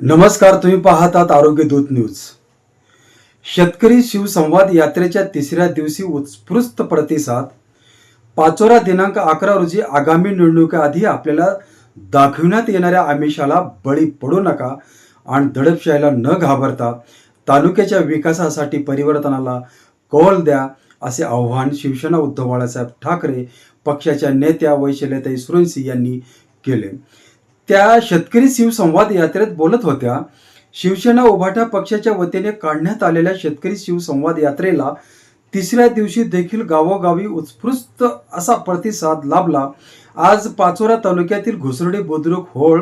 नमस्कार तुम्ही पाहतात आरोग्य दूत न्यूज. शेतकरी शिवसंवाद यात्रेच्या तिसऱ्या दिवशी उत्स्फूर्त प्रतिसाद. पाचोरा दिनांक अकरा रोजी आगामी निवडणुकीआधी आपल्याला दाखविण्यात येणाऱ्या आमिषाला बळी पडू नका आणि दडपशाहीला न घाबरता तालुक्याच्या विकासासाठी परिवर्तनाला कौल द्या. असे आव्हान शिवसेना उद्धव बाळासाहेब ठाकरे पक्षाच्या नेत्या वैशल्यताई सुरंशी यांनी केले. त्या शेतकरी शिवसंवाद यात्रेत बोलत होत्या शिवसेना उभाटा पक्षाच्या वतीने काढण्यात आलेल्या शेतकरी शिवसंवाद यात्रेला तिसऱ्या दिवशी देखील गावोगावी उत्स्फूर्त असा प्रतिसाद लाभला. आज पाचोरा तालुक्यातील घुसर्डी बुद्रुक होळ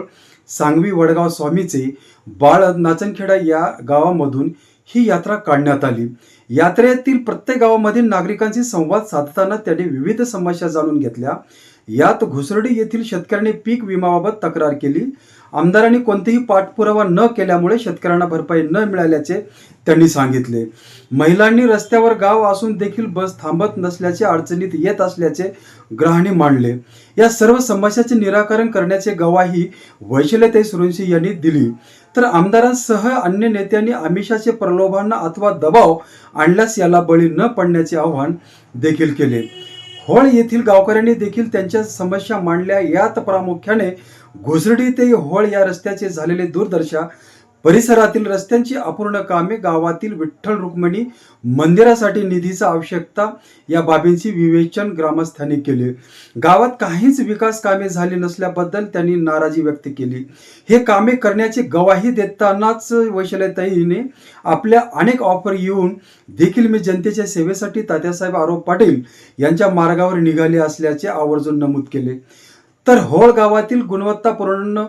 सांगवी वडगाव स्वामीचे बाळ नाचनखेडा या गावामधून ही यात्रा काढण्यात आली. यात्रेतील प्रत्येक गावामधील नागरिकांशी संवाद साधताना त्यांनी विविध समस्या जाणून घेतल्या. यात घुसरडी येथील शेतकऱ्यांनी पीक विमाबाबत तक्रार केली. आमदारांनी कोणतेही पाठपुरावा न केल्यामुळे शेतकऱ्यांना भरपाई न मिळाल्याचे त्यांनी सांगितले. महिलांनी रस्त्यावर गाव असून देखील बस थांबत नसल्याचे अडचणीत येत असल्याचे ग्राहणी मांडले. या सर्व समस्याचे निराकरण करण्याचे गवाही वैशल्यताई सुरवंशी यांनी दिली. तर आमदारांसह अन्य नेत्यांनी आमिषाचे प्रलोभन अथवा दबाव आणल्यास याला बळी न पडण्याचे आवाहन देखील केले. होळ येथील गावकऱ्यांनी देखील त्यांच्या समस्या मांडल्या. यात प्रामुख्याने घुसडी ते होळ या रस्त्याचे झालेले दुर्दशा परिसरातील रस्त्यांची अपूर्ण कामे गावातील विठ्ठल रुक्मिणी मंदिरासाठी निधीचा आवश्यकता या बाबींची विवेचन ग्रामस्थांनी केले. गावात काहीच विकास कामे झाली नसल्याबद्दल त्यांनी नाराजी व्यक्त केली. हे कामे करण्याची गवाही देतानाच वैशालताईने आपल्या अनेक ऑफर येऊन देखील मी जनतेच्या सेवेसाठी तात्यासाहेब आरोप पाटील यांच्या मार्गावर निघाले असल्याचे आवर्जून नमूद केले. तर होळ गावातील गुणवत्तापूर्ण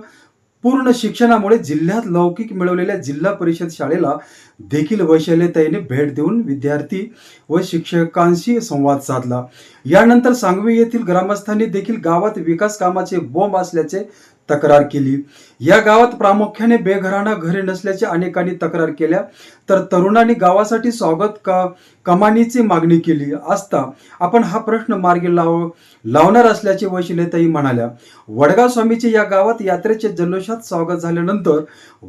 पूर्ण शिक्षणामुळे जिल्ह्यात लौकिक मिळवलेल्या जिल्हा परिषद शाळेला देखील वैशाल्यताईने भेट देऊन विद्यार्थी व शिक्षकांशी संवाद साधला. यानंतर सांगवी येथील ग्रामस्थांनी देखील गावात विकास कामाचे बोंब असल्याचे तक्रार केली. या गावात प्रामुख्याने बेघरांना घरे नसल्याचे अनेकांनी तक्रार केल्या. तर तरुणांनी गावासाठी स्वागत का कमानीची मागणी केली असता आपण हा प्रश्न मार्गी लाव लावणार असल्याचे वैशिल्यताई म्हणाल्या. वडगाव स्वामीचे या गावात यात्रेचे जल्लोषात स्वागत झाल्यानंतर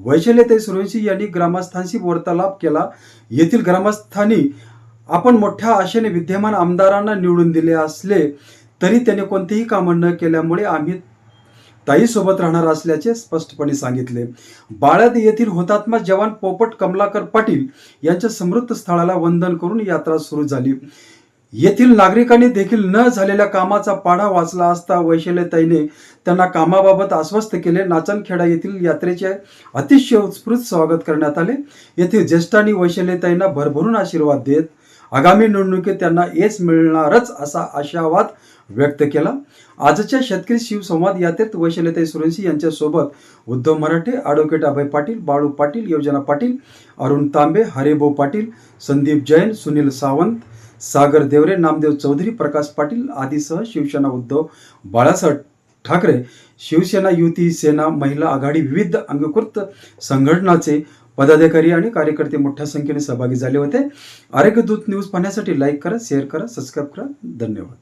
वैशिल्यताई सुरवंशी यांनी ग्रामस्थांशी वार्तालाप केला. येथील ग्रामस्थांनी आपण मोठ्या आशेने विद्यमान आमदारांना निवडून दिले असले तरी त्याने कोणतेही कामं न केल्यामुळे आम्ही ताईसोबत राहणार असल्याचे स्पष्टपणे सांगितले. बाळद येथील हुतात्मा जवान पोपट कमलाकर पाटील यांच्या समृद्ध स्थळाला वंदन करून यात्रा सुरू झाली. येथील नागरिकांनी देखील न झालेल्या कामाचा पाढा वाचला असता वैशल्यताईने त्यांना कामाबाबत आश्वस्त केले. नाचनखेडा येथील यात्रेचे अतिशय उत्स्फूर्त स्वागत करण्यात आले. येथील ज्येष्ठांनी वैशल्यताईंना भरभरून आशीर्वाद देत आगामी निवडणुकीत त्यांना येच मिळणारच असा आशावाद व्यक्त केला. आजच्या शेतकरी शिवसंवाद यात्रेत वैशलताई सुरंशी यांच्यासोबत उद्धव मराठे ॲडव्होकेट अभय पाटील बाळू पाटील योजना पाटील अरुण तांबे हरिभाऊ पाटील संदीप जैन सुनील सावंत सागर देवरे नामदेव चौधरी प्रकाश पाटील आदीसह शिवसेना उद्धव बाळासाहेब ठाकरे शिवसेना युती सेना महिला आघाडी विविध अंगीकृत संघटनाचे पदाधिकारी आणि कार्यकर्ते मोठ्या संख्येने सहभागी झाले होते. आरोग्य दूत न्यूज पाहण्यासाठी लाईक करा शेअर करा सबस्क्राईब करा. धन्यवाद.